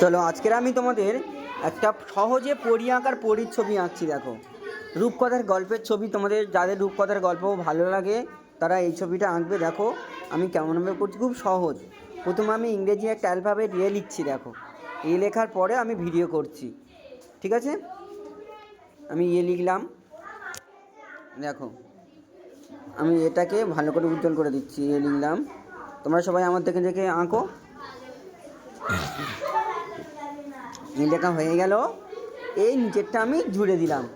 চলো, আজকের আমি তোমাদের একটা সহজে পরি আঁকার পরির ছবি আঁকছি, দেখো। রূপকথার গল্পের ছবি, তোমাদের যাদের রূপকথার গল্প ভালো লাগে, তারা এই ছবিটা আঁকবে, দেখো। আমি কেমনভাবে করছি, খুব সহজ। প্রথমে আমি ইংরেজি একটা অ্যালফাবেট এ লিখছি, দেখো। এ লেখার পরে আমি ভিডিও করছি, ঠিক আছে? আমি এ লিখলাম, দেখো। আমি এটাকে ভালো করে উজ্জ্বল করে দিচ্ছি, এ লিখলাম। তোমরা সবাই আমার দেখে দেখে আঁকো। লেখা হয়ে গেল। এই নিচেরটা আমি জুড়ে দিলাম।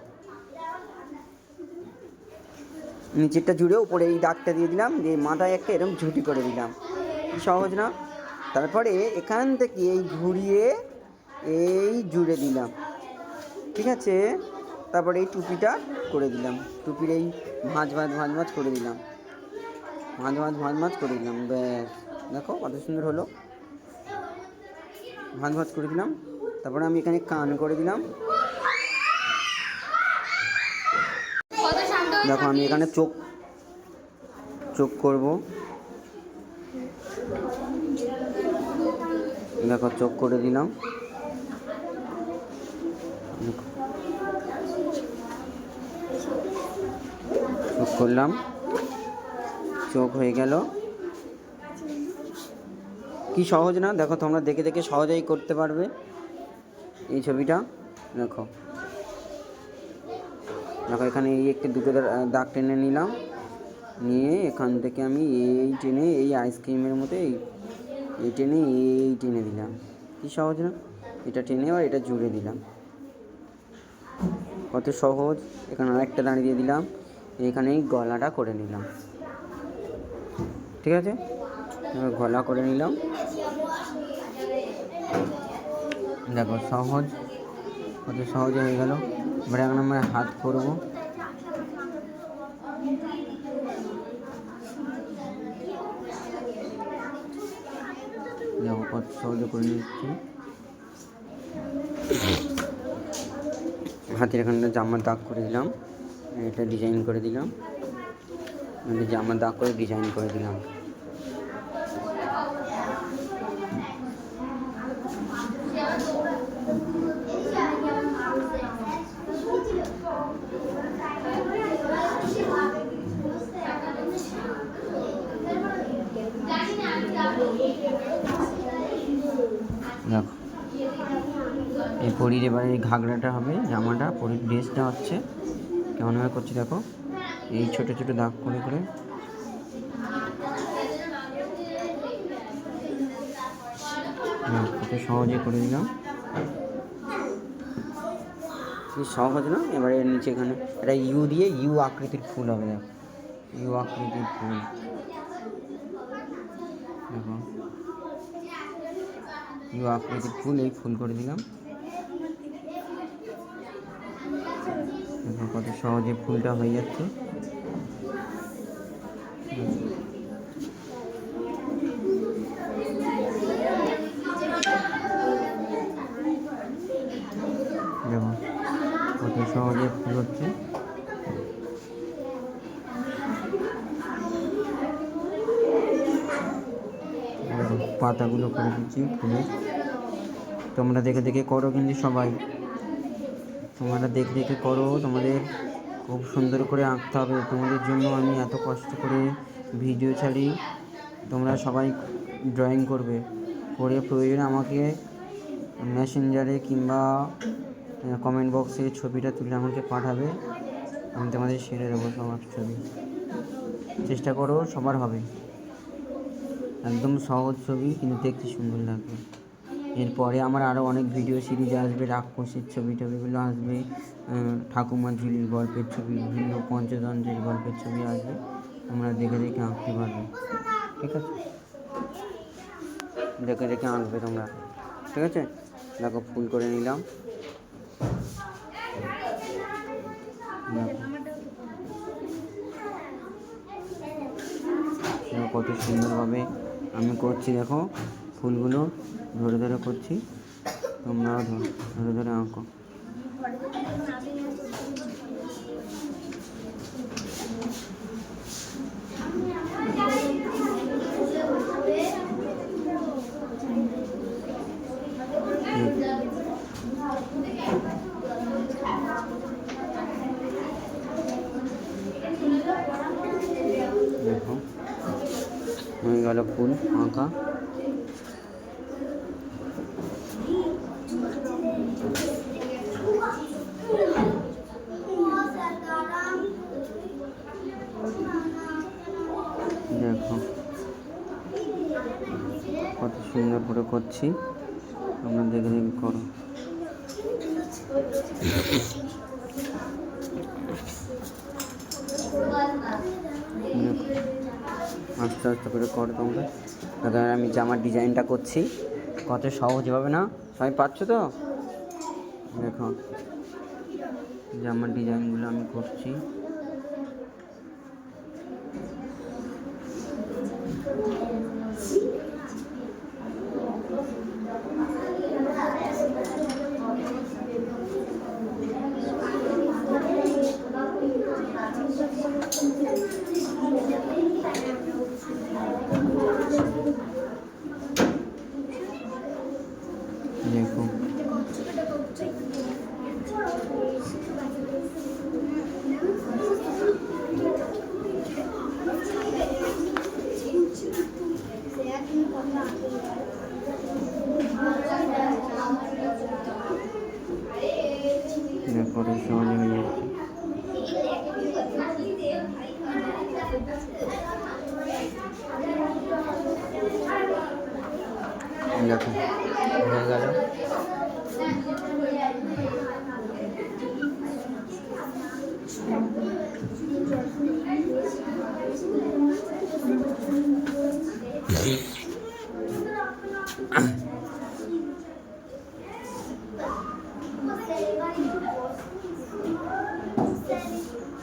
নিচেরটা জুড়ে উপরে এই দাগটা দিয়ে দিলাম, দিয়ে মাথায় একটা এরকম ঝুঁটি করে দিলাম। সহজ না? তারপরে এখান থেকে এই ঘুরিয়ে এই জুড়ে দিলাম। ঠিক আছে? তারপরে এই টুপিটা করে দিলাম। টুপির এই ভাঁজ ভাঁজ ভাঁজ ভাঁজ করে দিলাম। ভাঁজ ভাঁজ ভাঁজ ভাঁজ করে দিলাম। ব্যাস। দেখো কত সুন্দর হলো। ভাঁজ ভাঁজ করে দিলাম। তারপরে আমি এখানে কান করে দিলাম। দেখো আমি এখানে চোখ চোখ করব। দেখো চোখ করে দিলাম। চোখ করলাম। চোখ হয়ে গেল। কি সহজ না? দেখো তোমরা দেখে দেখে সহজেই করতে পারবে। এই ছবিটা, দেখো। দেখো, এখানে এই একটি দুটো দাগ টেনে নিলাম। নিয়ে এখান থেকে আমি এই টেনে এই আইসক্রিমের মতো এই এই টেনে এই টেনে দিলাম। কি সহজ না? এটা টেনে আবার এটা জুড়ে দিলাম। কত সহজ। এখানে আরেকটা দাঁড়িয়ে দিয়ে দিলাম। এখানে গলাটা করে নিলাম। ঠিক আছে? গলা করে নিলাম। দেখো, সহজ, কত সহজ হয়ে গেল। এবার এখন আমরা হাত করব। দেখো, কত সহজে করে নিচ্ছি। হাতের এখানটা জামার দাগ করে দিলাম। এটা ডিজাইন করে দিলাম। জামার দাগ করে ডিজাইন করে দিলাম। পরির এবারে এই ঘাগরাটা হবে, জামাটা, পরির ড্রেসটা হচ্ছে। কেমনভাবে করছি দেখো। এই ছোট ছোট দাগ করে করে। সহজে করে দিলাম। সহজ না? এবারে নিচে এখানে এটা ইউ দিয়ে ইউ আকৃতির ফুল হবে, দেখো। ইউ আকৃতির ফুল। দেখো। ইউ আকৃতির ফুল, এই ফুল করে দিলাম। দেখো কত সহজে ফুলটা হয়ে যাচ্ছে। দেখো কত সহজে ফুল হচ্ছে। পাতাগুলো করে দিচ্ছি ফুলের তোমরা দেখে দেখে করো কিন্তু সবাই। তোমরা দেখে দেখে করো, তোমাদের খুব সুন্দর করে আঁকতে হবে। তোমাদের জন্য আমি এত কষ্ট করে ভিডিও ছাড়ি। তোমরা সবাই ড্রয়িং করবে। করে প্রয়োজনে আমাকে মেসেঞ্জারে কিংবা কমেন্ট বক্সে ছবিটা তুলে আমাকে পাঠাবে। আমি তোমাদের সেরে দেবো সবার ছবি। চেষ্টা করো, সবার হবে। একদম সহজ ছবি, কিন্তু দেখতে সুন্দর লাগবে। এরপরে আমার আরও অনেক ভিডিও সিরিজ আসবে রাক্ষসের ছবি টবিগুলো আসবে আহ, ঠাকুমার ঝুলির গল্পের ছবি বিভিন্ন পঞ্চতন্ত্রের গল্পের ছবি আসবে। তোমরা দেখে দেখে আঁকতে পারবে। ঠিক আছে? দেখে দেখে আঁকবে তোমরা। ঠিক আছে? দেখো ফুল করে নিলাম। কত সুন্দরভাবে আমি করছি দেখো ফুলগুলো। ধরে ধরে করছি। তোমরাও ধরে ধরে আঁকো। দেখো হয়ে গেল ফুল আঁকা দেখো কত সুন্দর করে করছি। তোমরা দেখে দেখে করো। আস্তে আস্তে করে করো তোমরা। দাদা, আমি জামার ডিজাইনটা করছি, কত সহজ হবে না? সবাই পাচ্ছ তো? দেখো জামার ডিজাইনগুলো আমি করছি দেখো দেখো কত সহজ হয়ে যাচ্ছে দেখো হয়ে গেল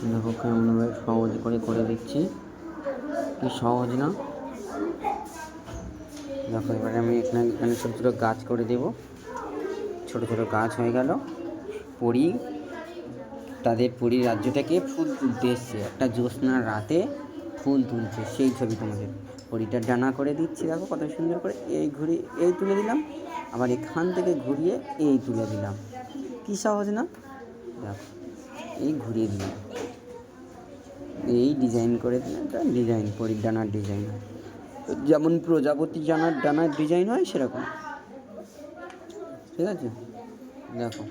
দেখো কেমনভাবে সহজ করে করে দিচ্ছি। কি সহজ না? দেখো, এবারে আমি এখানে এখানে ছোটো ছোটো গাছ করে দেব। ছোটো ছোটো গাছ হয়ে গেল। পরি, তাদের পুরী রাজ্য থেকে ফুল তুলতে এসছে। একটা জ্যোৎস্নার রাতে ফুল তুলছে। সেই ছবি তোমাদের পরিটা ডানা করে দিচ্ছি। দেখো কত সুন্দর করে এই ঘুরে, এই তুলে দিলাম। আবার এখান থেকে ঘুরিয়ে এই তুলে দিলাম। কি সহজ না? দেখো, এই ঘুরিয়ে দিলাম। এই ডিজাইন করে দিলাম। ডিজাইন পরির ডানার ডিজাইন হয় যেমন প্রজাপতি ডানার ডানার ডিজাইন হয় সেরকম। ঠিক আছে? দেখো,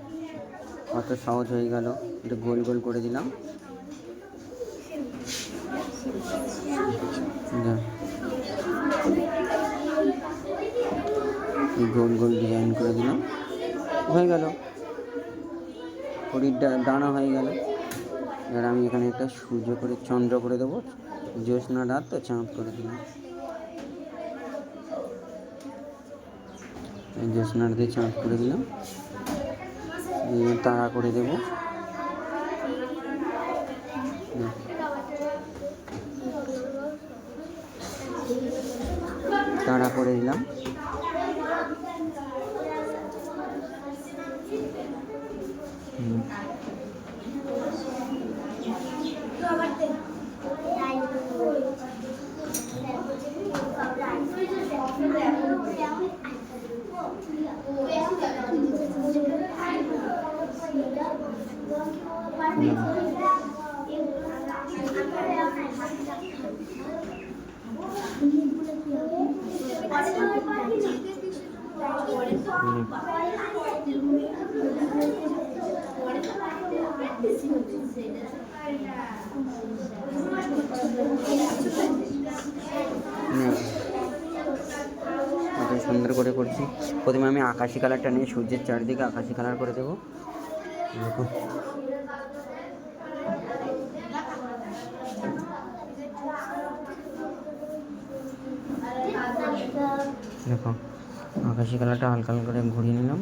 কত সহজ হয়ে গেল। এটা গোল গোল করে দিলাম। গোল গোল ডিজাইন করে দিলাম। হয়ে গেল। হরির ডানা হয়ে গেল। এবার আমি এখানে একটা সূর্য করে চন্দ্র করে দেবো। জ্যোৎস্না রাত, তো চাঁদ করে দিলাম। এই জ্যোৎস্নার দিয়ে চাঁদ করে দিলাম। তারা করে দেব। তারা করে দিলাম হুম। হুম। হুম। কত সুন্দর করে করছি। প্রথমে আমি আকাশি কালারটা নিয়ে সূর্যের চারিদিকে আকাশি কালার করে দেবো। দেখো আকাশি কালারটা হালকা হালকা করে ঘুরিয়ে নিলাম।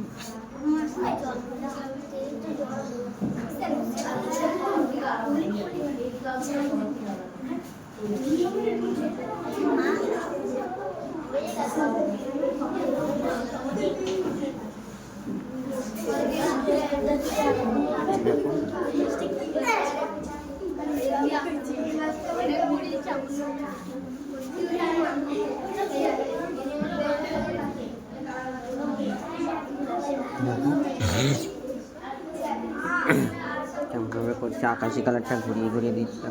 দেখো দেখো কেমনভাবে করছে আকাশি কালারটা ঘুরিয়ে ঘুরিয়ে দিচ্ছে।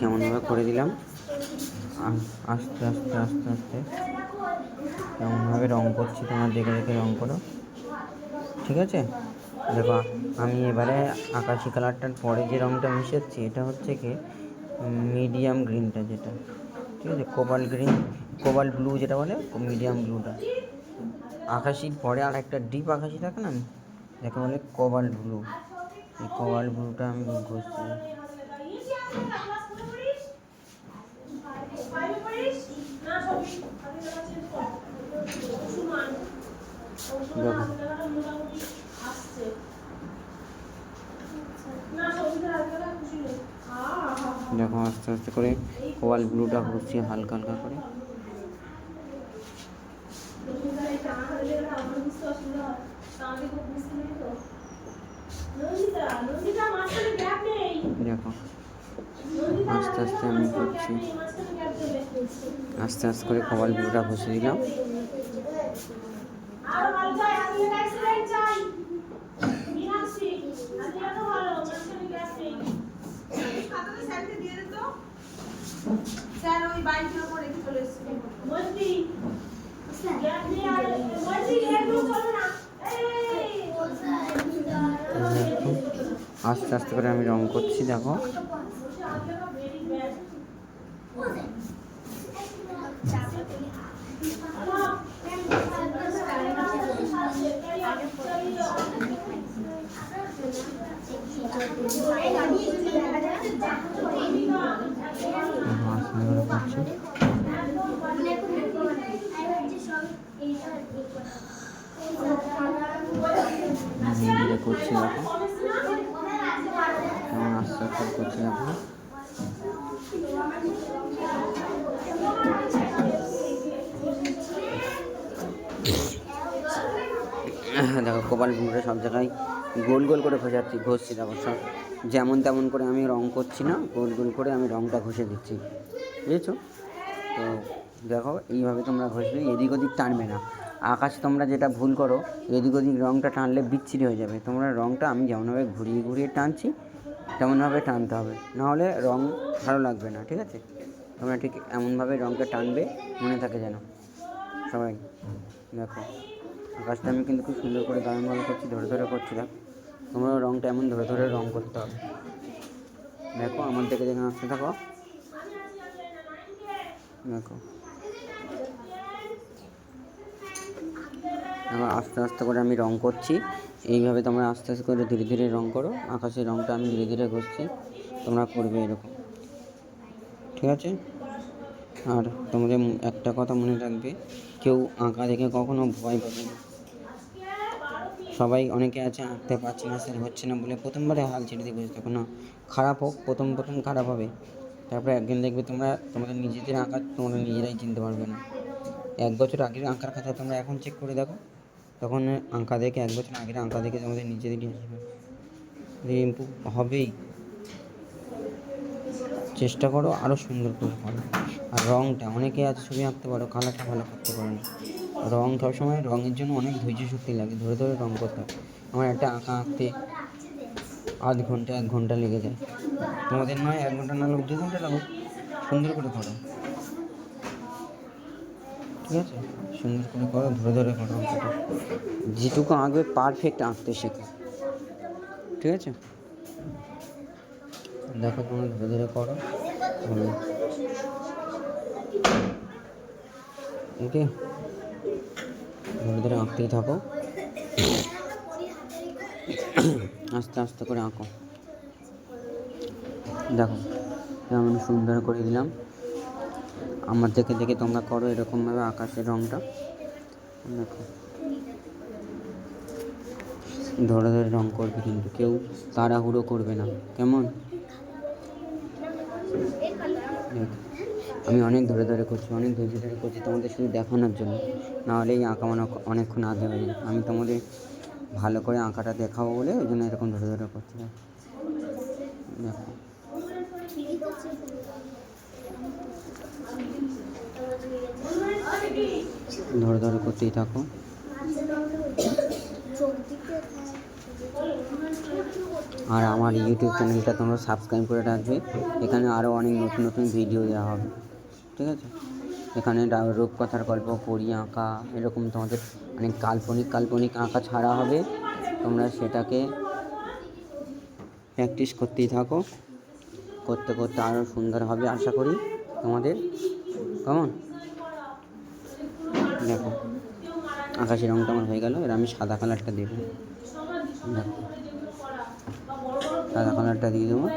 কেমনভাবে করে দিলাম? আস্তে আস্তে আস্তে আস্তে। কেমনভাবে রং করছি তোমার দেখে দেখে রং করো। ঠিক আছে? দেখো, আমি এবারে আকাশি কালারটার পরে যে রংটা মিশাচ্ছি, এটা হচ্ছে কি, মিডিয়াম গ্রিনটা যেটা। ঠিক আছে? কোবাল গ্রিন, কোবাল ব্লু যেটা বলে, মিডিয়াম ব্লুটা। আকাশির পরে আর একটা ডিপ আকাশি থাকে না, যাকে বলে কোবাল ব্লু। এই কোবাল ব্লুটা আমি ঘুরছি। দেখো দেখো আস্তে আস্তে করে কোয়াল ব্লুটা ঘুরছি হালকা হালকা করে। দেখো। আস্তে আস্তে আমি করছি। আস্তে আস্তে করে কোয়াল ব্লুটা ঘষে দিলাম। আস্তে আস্তে করে আমি রং করছি, দেখো ভেরি ব্যাড দেখো আস্তে করে করছি দেখো কেমন আস্তে দেখো কপাল সব জায়গায় গোল গোল করে ঘষাচ্ছি, ঘষছি সব যেমন তেমন করে আমি রং করছি না, গোল গোল করে আমি রংটা ঘষে দিচ্ছি, বুঝেছ? তো দেখো, এইভাবে তোমরা ঘষবে এদিক ওদিক টানবে না। আকাশ তোমরা যেটা ভুল করো, এদিক ওদিক রংটা টানলে বিচ্ছিরি হয়ে যাবে। তোমরা রংটা আমি যেমনভাবে ঘুরিয়ে ঘুরিয়ে টানছি, তেমনভাবে টানতে হবে। নাহলে রং ভালো লাগবে না, ঠিক আছে? তোমরা ঠিক এমনভাবে রংটা টানবে, মনে থাকে যেন। সবাই, দেখো। আকাশটা আমি কিন্তু খুব সুন্দর করে দারুণভাবে করছি, ধরে ধরে করছি দেখ। তোমরা রঙটা এমন ধরে ধরে রঙ করতে হবে। দেখো, আমার দেখে দেখে আসতে থাকো দেখো। এবার আস্তে আস্তে করে আমি রং করছি। এইভাবে তোমরা আস্তে আস্তে করে ধীরে ধীরে রং করো। আকাশের রংটা আমি ধীরে ধীরে ঘষছি। তোমরা করবে এরকম। ঠিক আছে? আর তোমাদের একটা কথা মনে রাখবে। কেউ আঁকা দেখে কখনো ভয় পাবে না। সবাই অনেকে আছে, আঁকতে পারছে না স্যার হচ্ছে না বলে প্রথমবারে হাল ছেড়ে দিয়ে বসে থাকো না খারাপ হোক, প্রথম প্রথম খারাপ হবে। তারপরে একদিন দেখবে তোমরা, তোমাদের নিজেদের আঁকা তোমরা নিজেরাই চিনতে পারবে না। এক বছর আগের আঁকার কথা তোমরা এখন চেক করে দেখো। তখন আঁকা দেখে, এক বছর আগের আঁকা দেখে তোমাদের নিজেদেরই হাসবে ইম্প্রুভ হবেই। চেষ্টা করো আরও সুন্দর করে করো। আর রঙটা অনেকে আছে ছবি আঁকতে পারো, কালারটা ভালো করতে পারো না। রঙ সবসময় রঙের জন্য অনেক ধৈর্য শক্তি লাগে, ধরে ধরে রঙ করতে হয় আমার একটা আঁকা আঁকতে আধ ঘণ্টা, এক ঘণ্টা লেগে যায়। তোমাদের নয়, এক ঘণ্টা না লাগুক, দু ঘণ্টা লাগুক, সুন্দর করে করো। ঠিক আছে? সুন্দর করে করো, ধরে ধরে করো অঙ্কটা যেটুকু আঁকবে পারফেক্ট আঁকতে শেখো। ঠিক আছে? দেখো তোমরা ধরে ধরে করো। ওকে। ধরে ধরে আঁকতেই থাকো। আস্তে আস্তে করে আঁকো। দেখো, কেমন সুন্দর করে দিলাম। আমার দেখে দেখে তোমরা করো এরকমভাবে আকাশের রঙটা দেখো। ধরে ধরে রং করবে কিন্তু কেউ তাড়াহুড়ো করবে না। কেমন দেখো আমি অনেক ধরে ধরে করছি, অনেক ধৈর্য ধরে করছি তোমাদের শুধু দেখানোর জন্য। নাহলে এই আঁকা মানে অনেকক্ষণ আগে হয়ে আমি তোমাদের ভালো করে আঁকাটা দেখাবো বলে ওই জন্য এরকম ধরে ধরে করছি। দেখো। ধরে ধরে করতেই থাকো। আর আমার ইউটিউব চ্যানেলটা তোমরা সাবস্ক্রাইব করে রাখবে। এখানে আরও অনেক নতুন নতুন ভিডিও দেওয়া হবে। ঠিক আছে? এখানে রূপকথার গল্প পড়ি আঁকা, এরকম তোমাদের অনেক কাল্পনিক কাল্পনিক আঁকা ছাড়া হবে। তোমরা সেটাকে প্র্যাকটিস করতেই থাকো। করতে করতে আরও সুন্দর হবে, আশা করি তোমাদের। কেমন? দেখো, আকাশি রঙটা আমার হয়ে গেল, এবার আমি সাদা কালারটা দেবো। দেখো, সাদা কালারটা দিয়ে দেবো।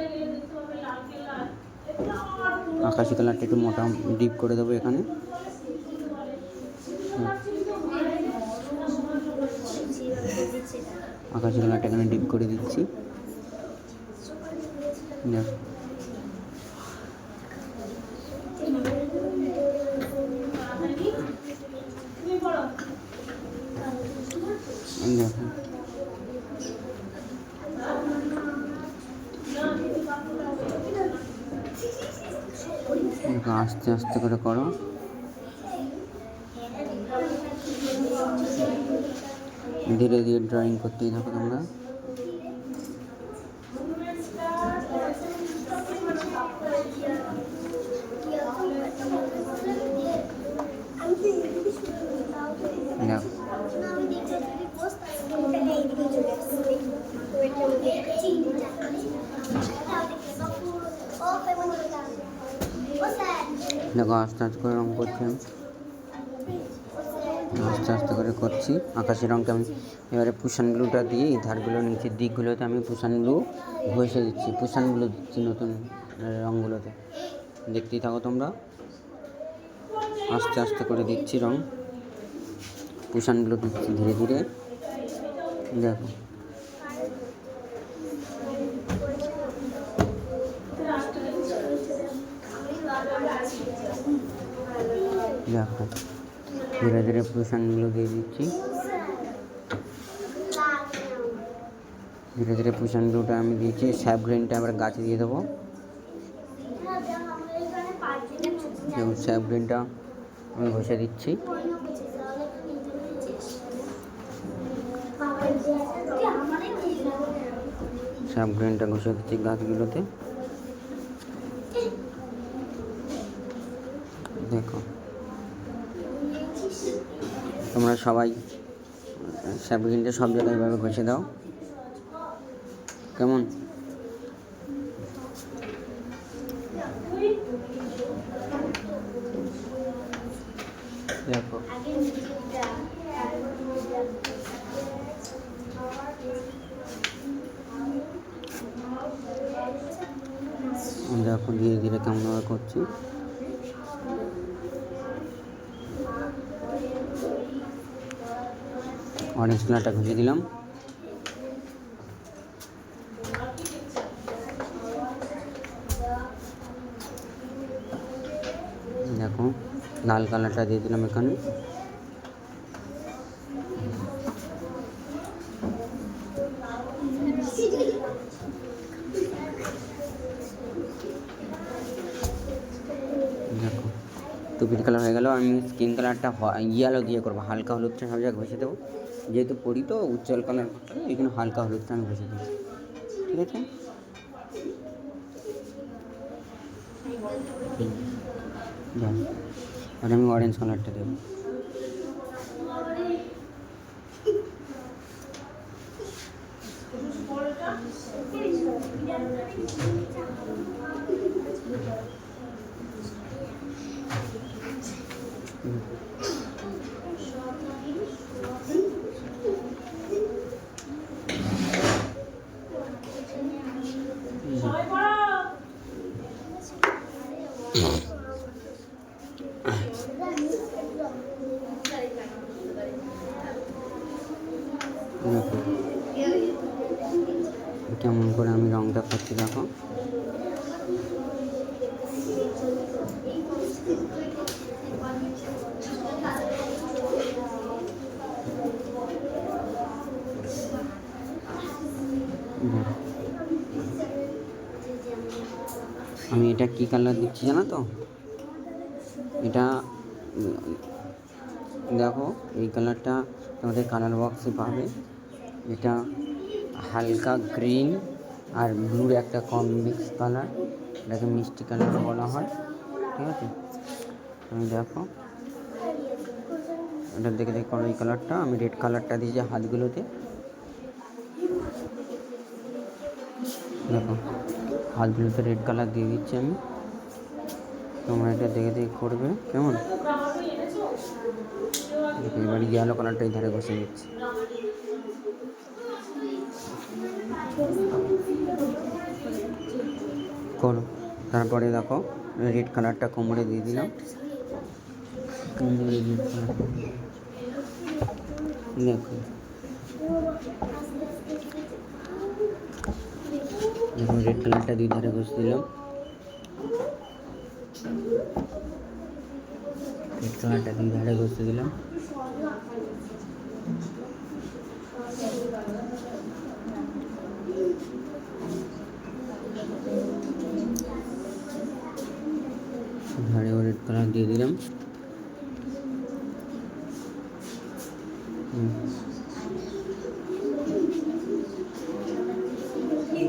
আকাশি কালারটা একটু মোটা ডিপ করে দেবো এখানে। আকাশি কালারটা এখানে ডিপ করে দিচ্ছি। দেখ। আস্তে আস্তে করে করো। ধীরে ধীরে ড্রয়িং করতেই থাকো তোমরা। দেখো দেখো আস্তে আস্তে করে রঙ করছি আমি। আস্তে আস্তে করে করছি। আকাশি রঙটা আমি এবারে পুষান ব্লুটা দিয়ে, এই ধারগুলো নিচের দিকগুলোতে আমি পুষান ব্লু ঘষে দিচ্ছি। পুষান ব্লু দিচ্ছি নতুন রঙগুলোতে দেখতেই থাকো তোমরা। আস্তে আস্তে করে দিচ্ছি রং। পুষান ব্লু দিচ্ছি ধীরে ধীরে। দেখো। দেখো ধীরে ধীরে পুষানগুলো দিয়ে দিচ্ছি। ধীরে ধীরে পুষানগুলোটা আমি দিয়েছি। স্যাপ গ্রেনটা আবার গাছে দিয়ে দেবো। যেমন স্যাপ গ্রেনটা আমি ঘষে দিচ্ছি। স্যাপ গ্রেনটা ঘষে দিচ্ছি গাছগুলোতে দেখো তোমরা সবাই স্যাপগ্রিনটা সব জায়গায় এভাবে ঘষে দাও। কেমন দেখো দেখো ধীরে ধীরে কেমনভাবে করছি অরেঞ্জ কালারটা ঘষে দিলাম। দেখো, লাল কালারটা দিয়ে দিলাম এখানে। দেখো টুপির কালার হয়ে গেল। আমি স্কিন কালারটা ইয়েলো দিয়ে করব। হালকা হলুদটা সব জায়গায় ঘষে দেবো। যেহেতু পরি তো উজ্জ্বল কালার এই জন্য হালকা হলুদটা আমি ঘষে দেবো ঠিক আছে হুম। ব্যাস। আর আমি অরেঞ্জ কালারটা দেবো সবাই পড়ো দেখো কেমন করে আমি রংটা করছি দেখো ধরো। আমি এটা কি কালার দিচ্ছি জানো তো? এটা, দেখো, এই কালারটা তোমাদের কালার বক্সে পাবে। এটা হালকা গ্রিন আর ব্লুর একটা কম মিক্স কালার এটাকে মিষ্টি কালার বলা হয়, ঠিক আছে? আমি দেখো। এটা দেখে দেখে করো এই কালারটা আমি রেড কালারটা দিয়েছি হাতগুলোতে। দেখো, হাতগুলোতে রেড কালার দিয়ে দিচ্ছি আমি। তোমরা এটা দেখে দেখে করবে, কেমন? এবার ইয়েলো কালারটা এই ধারে বসে দিচ্ছি করো, তারপরে দেখো রেড কালারটা কোমরে দিয়ে দিলাম। দেখো। রেড কালারটা দুই ধারে বসে দিলাম। রেড কালারটা দুই ধারে বসে দিলাম ধারেও রেড কালার দিয়ে দিলাম হুম।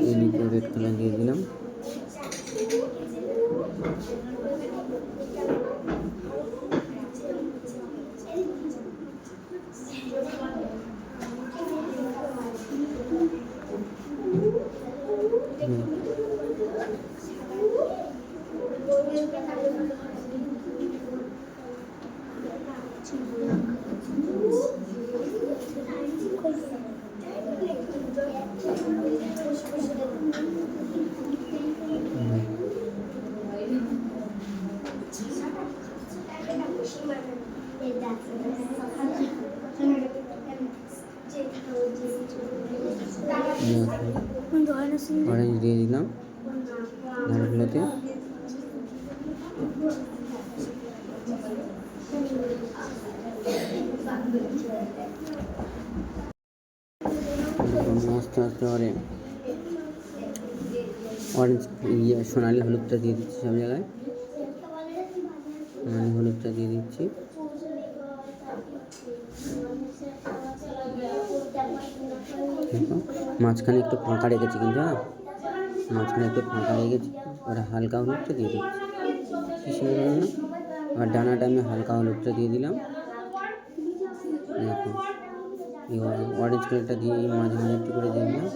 এদিকে রেড কালার দিয়ে দিলাম হুম। অরেঞ্জ দিয়ে দিলাম ধারগুলোতে আস্তে আস্তে করে অরেঞ্জ ইয়ে সোনালি হলুদটা দিয়ে দিচ্ছি সব জায়গায়। সোনালি হলুদটা দিয়ে দিচ্ছি। মাঝখানে একটু ফাঁকা রেখেছি কিন্তু হ্যাঁ? মাঝখানে একটু ফাঁকা রেখেছি। ওটা হালকা হলুদটা দিয়ে দিচ্ছি। কি সুন্দর আর ডানাটা আমি হালকা হলুদটা দিয়ে দিলাম। দেখুন এই অরেঞ্জ কালারটা দিয়ে মাঝে মাঝে একটু করে দিয়ে দিলাম।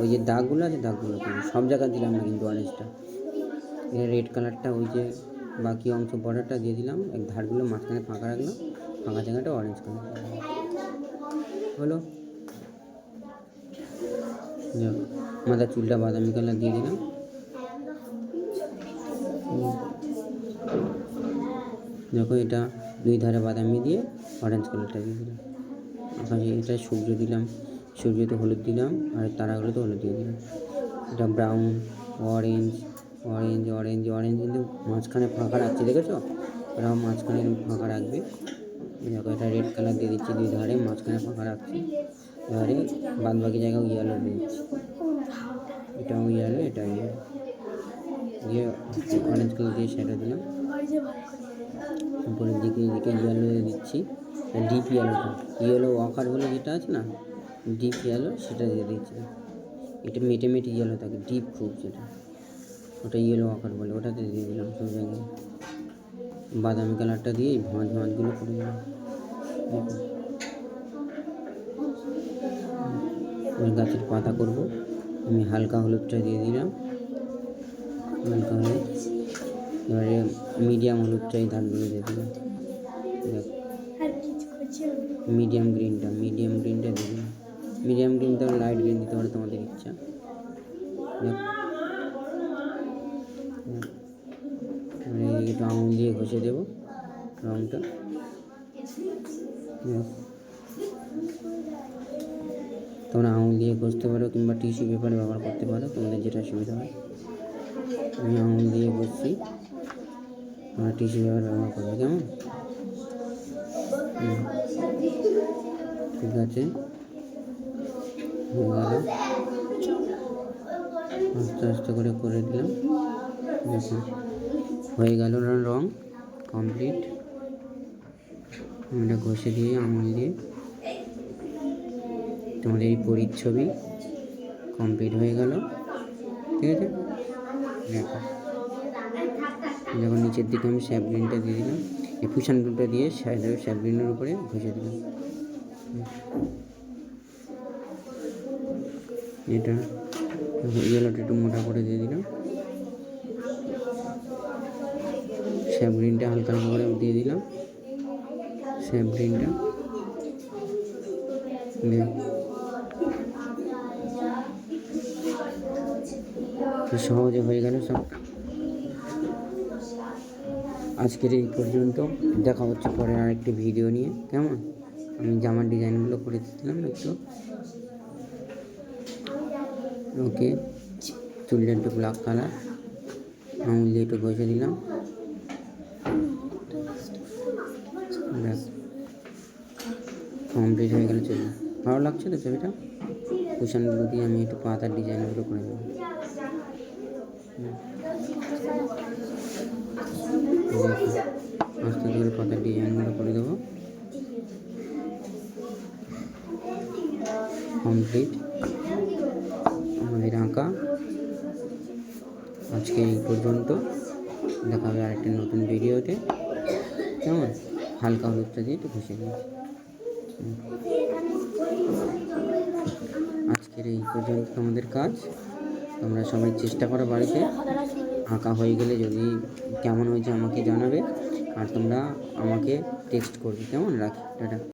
ওই যে দাগগুলো আছে, দাগগুলো সব জায়গায় দিলাম না কিন্তু অরেঞ্জটা রেড কালারটা ওই যে বাকি অংশ বর্ডারটা দিয়ে দিলাম। এক ধারগুলো মাঝখানে ফাঁকা রাখলাম। ফাঁকা জায়গাটা অরেঞ্জ কালার হলো? মাথার চুলটা বাদামি কালার দিয়ে দিলাম। দেখো এটা দুই ধারে বাদামি দিয়ে অরেঞ্জ কালারটা দিয়ে দিলাম। আকাশে এটা সূর্য দিলাম, সূর্যতে হলুদ দিলাম আর তারাগুলোতে হলুদ দিয়ে দিলাম। এটা brown orange orange orange orange কিন্তু মাঝখানে ফাঁকা রাখছি, দেখেছ? এরকম মাঝখানে ফাঁকা রাখবে। দেখো, এটা রেড কালার দিয়ে দিচ্ছি দুই ধারে, মাঝখানে ফাঁকা রাখছি। এবারে বাদ বাকি জায়গায় ইয়েলো দিয়ে দিচ্ছি। এটাও ইয়েলো এটা ইয়েলো দিয়ে অরেঞ্জ কালার দিয়ে সেটা দিলাম। উপরের দিকে এদিকে ইয়েলো দিচ্ছি। ডিপ ইয়েলোটা ইয়েলো ওয়াকার বলে যেটা আছে না ডিপ ইয়েলো সেটা দিয়ে দিচ্ছি। এটা মেটে মেটে ইয়েলো থাকে ডিপ খুব যেটা। ওটা ইয়েলো ওয়াকার বলে, ওটাতে দিয়ে দিলাম সব জায়গায়। বাদামি কালারটা দিয়ে ভাঁজ ভাঁজগুলো করে দিলাম। ওই গাছের পাতা করব। আমি হালকা হলুদটা দিয়ে দিলাম। হালকা হলুদ। এবারে মিডিয়াম হলুদটা এই ধানগুলো দিয়ে দিলাম মিডিয়াম গ্রিনটা মিডিয়াম গ্রিনটা দিলাম মিডিয়াম গ্রিনটা লাইট গ্রিন দিতে পারে, তোমাদের ইচ্ছা। একটু আঙুল দিয়ে ঘষে দেবো রঙটা তোমরা আঙুল দিয়ে ঘষতে পারো কিংবা টিস্যু পেপার ব্যবহার করতে পারো, তোমাদের যেটা সুবিধা হয়। আমি আঙুল দিয়ে ঘষছি। তোমরা টিস্যু পেপার ব্যবহার করবে, কেমন। ঠিক আছে। হয়ে গেল। আস্তে আস্তে করে করে দিলাম। দেখুন হয়ে গেল রং, কমপ্লিট। আমরা ঘষে দিয়ে আমল দিয়ে তোমাদের এই পরিচ্ছবি কমপ্লিট হয়ে গেল। ঠিক আছে? দেখো। যখন নিচের দিকে আমি স্যাবলিনটা দিয়ে দিলাম, এই ফুসান দুটো দিয়ে সাইডের স্যাবলিনের উপরে ঘষে দিলাম। এটা ইয়েলোটা একটু মোটা করে দিয়ে দিলাম। স্যাবলিনটা হালকা হালকা করে দিয়ে দিলাম। দিয়ে তো সহজে হয়ে গেল সব। আজকের এই পর্যন্ত। দেখা হচ্ছে পরে আরেকটি ভিডিও নিয়ে। কেমন? আমি জামার ডিজাইনগুলো করে দিচ্ছিলাম একটু। ওকে চুলটা একটু ব্ল্যাক কালার আঙুল দিয়ে একটু বসে দিলাম। কমপ্লিট হয়ে গেল ছবি ভালো লাগছে তো ছবিটা? কুশনগুলো দিয়ে আমি একটু পাতার ডিজাইনগুলো করে দেখো, আস্তে করে পাতার ডিজাইনগুলো করে দেবো। কমপ্লিট আমাদের আঁকা। আজকে এই পর্যন্ত। দেখা হবে আরেকটা নতুন ভিডিওতে। কেমন? হালকা হলুদটা দিয়ে একটু ঘষে দিয়েছি আজকের এই পর্যন্ত আমাদের কাজ। তোমরা সবাই চেষ্টা করো বাড়িতে। আঁকা হয়ে গেলে যদি কেমন হয়েছে আমাকে জানাবে আর তোমরা আমাকে টেক্সট করবে। কেমন? রাখি, টাটা।